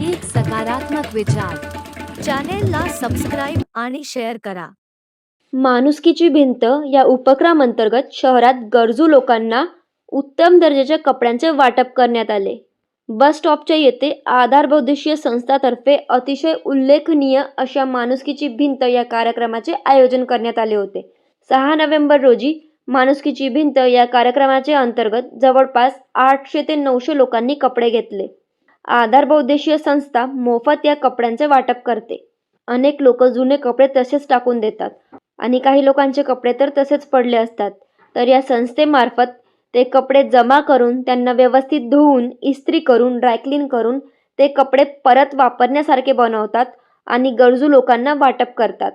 एक सकारात्मक विचार. चॅनेलला सबस्क्राईब आणि शेअर करा. माणुसकीची भिंत या उपक्रमांतर्गत शहरात गरजू लोकांना उत्तम दर्जाच्या कपड्यांचे वाटप करण्यात आले. बस स्टॉपच्या येथे आधार बहुद्देशीय संस्थातर्फे अतिशय उल्लेखनीय अशा माणुसकीची भिंत या कार्यक्रमाचे आयोजन करण्यात आले होते. सहा नोव्हेंबर रोजी माणुसकीची भिंत या कार्यक्रमाचे अंतर्गत जवळपास आठशे ते नऊशे लोकांनी कपडे घेतले. आधार बहुद्देशीय संस्था मोफत या कपड्यांचे वाटप करते. अनेक लोक जुने कपडे तसेच टाकून देतात. आणि काही लोकांचे कपडे तर तसेच पडले असतात. तर या संस्थेमार्फत ते कपडे जमा करून त्यांना व्यवस्थित धुवून इस्त्री करून ड्रायक्लीन करून ते कपडे परत वापरण्यासारखे बनवतात आणि गरजू लोकांना वाटप करतात.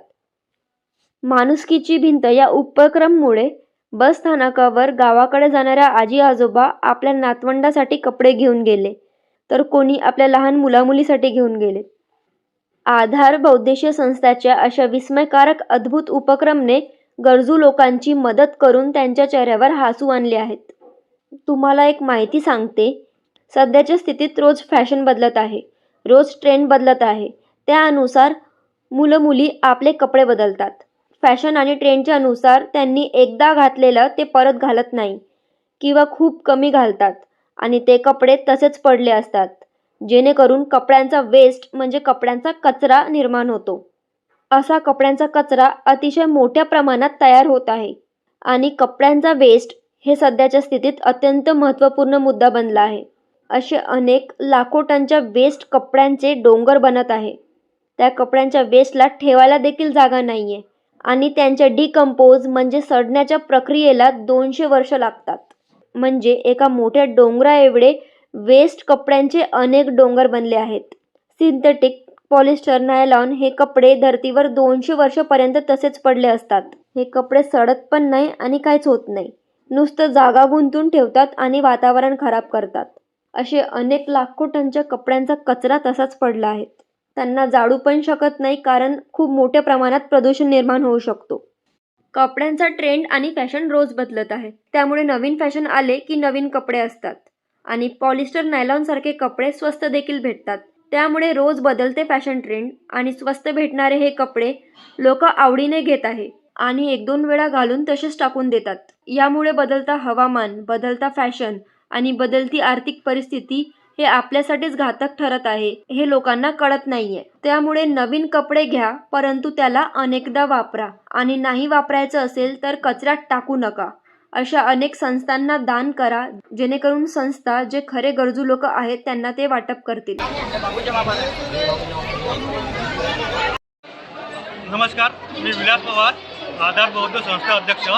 माणुसकीची भिंत या उपक्रममुळे बस स्थानकावर गावाकडे जाणाऱ्या आजी आजोबा आपल्या नातवंडासाठी कपडे घेऊन गेले. तर कोणी आपल्या लहान मुलामुलीसाठी घेऊन गेले. आधार बौद्देशीय संस्थाच्या अशा विस्मयकारक अद्भुत उपक्रमने गरजू लोकांची मदत करून त्यांच्या चेहऱ्यावर हसू आणले आहेत. तुम्हाला एक माहिती सांगते. सध्याच्या स्थितीत रोज फॅशन बदलत आहे. रोज ट्रेंड बदलत आहे. त्यानुसार मुलं मुली आपले कपडे बदलतात. फॅशन आणि ट्रेंडच्या अनुसार त्यांनी एकदा घातलेलं ते परत घालत नाही किंवा खूप कमी घालतात. आणि ते कपडे तसेच पडले असतात. जेणेकरून कपड्यांचा वेस्ट म्हणजे कपड्यांचा कचरा निर्माण होतो. असा कपड्यांचा कचरा अतिशय मोठ्या प्रमाणात तयार होत आहे. आणि कपड्यांचा वेस्ट हे सध्याच्या स्थितीत अत्यंत महत्त्वपूर्ण मुद्दा बनला आहे. असे अनेक लाखो टनच्या वेस्ट कपड्यांचे डोंगर बनत आहे. त्या कपड्यांच्या वेस्टला ठेवायला देखील जागा नाही आहे आणि त्यांच्या डिकम्पोज म्हणजे सडण्याच्या प्रक्रियेला दोनशे वर्ष लागतात. म्हणजे एका मोठ्या डोंगराएवढे वेस्ट कपड्यांचे अनेक डोंगर बनले आहेत. सिंथेटिक पॉलिस्टर नायलॉन हे कपडे धर्तीवर दोनशे वर्षापर्यंत तसेच पडले असतात. हे कपडे सडत पण नाही आणि काहीच होत नाही. नुसतं जागा गुंतून ठेवतात आणि वातावरण खराब करतात. असे अनेक लाखो टनच्या कपड्यांचा कचरा तसाच पडला आहे. त्यांना जाळू पण शकत नाही कारण खूप मोठ्या प्रमाणात प्रदूषण निर्माण होऊ शकतो. कपड्यांचा ट्रेंड आणि फॅशन रोज बदलत आहे. त्यामुळे नवीन फॅशन आले की नवीन कपडे असतात. आणि पॉलिस्टर नायलॉनसारखे कपडे स्वस्त देखील भेटतात. त्यामुळे रोज बदलते फॅशन ट्रेंड आणि स्वस्त भेटणारे हे कपडे लोक आवडीने घेत आहे आणि एक दोन वेळा घालून तसेच टाकून देतात. यामुळे बदलता हवामान बदलता फॅशन आणि बदलती आर्थिक परिस्थिती हे आपल्यासाठीच घातक ठरत आहे. हे लोकांना कळत नाहीये. त्यामुळे नवीन कपडे घ्या परंतु त्याला अनेकदा वापरा. आणि नाही वापरायचं असेल तर कचऱ्यात टाकू नका. अशा अनेक संस्थांना दान करा जेणेकरून संस्था जे खरे गरजू लोक आहेत त्यांना ते वाटप करतील. नमस्कार मी विलास पवार आधार बौद्ध संस्था अध्यक्ष.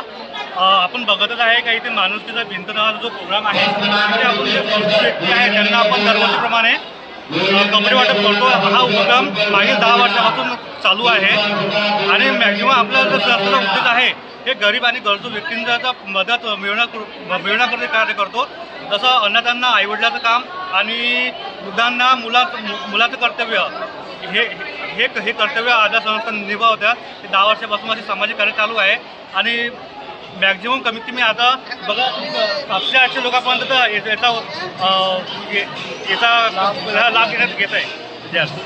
आपण बघतच आहे का इथे माणुसकीचा भिंत नावाचा जो प्रोग्राम आहे तिथे आपण जे व्यक्ती आहे. त्यांना आपण दरवर्षीप्रमाणे कपडे वाटप करतो. हा उपक्रम मागील दहा वर्षापासून चालू आहे. आणि मॅक्झिमम आपला जो जास्त उद्देश आहे हे गरीब आणि गरजू व्यक्तींचा मदत मिळवण्या मिळवण्याकरता कार्य करतो. जसं अन्नदांना आईवडिलाचं काम आणि वृद्धांना मुला मु- मुलाचं कर्तव्य. हे हे हे कर्तव्य आधार संस्था निभावत्या ते दहा वर्षापासून माझे सामाजिक कार्य चालू आहे. आणि मॅक्झिमम कमीत कमी आता बघा सातशे आठशे लोकांपर्यंत तर याचा याचा लाभ घेण्यात घेत आहे. विद्यार्थी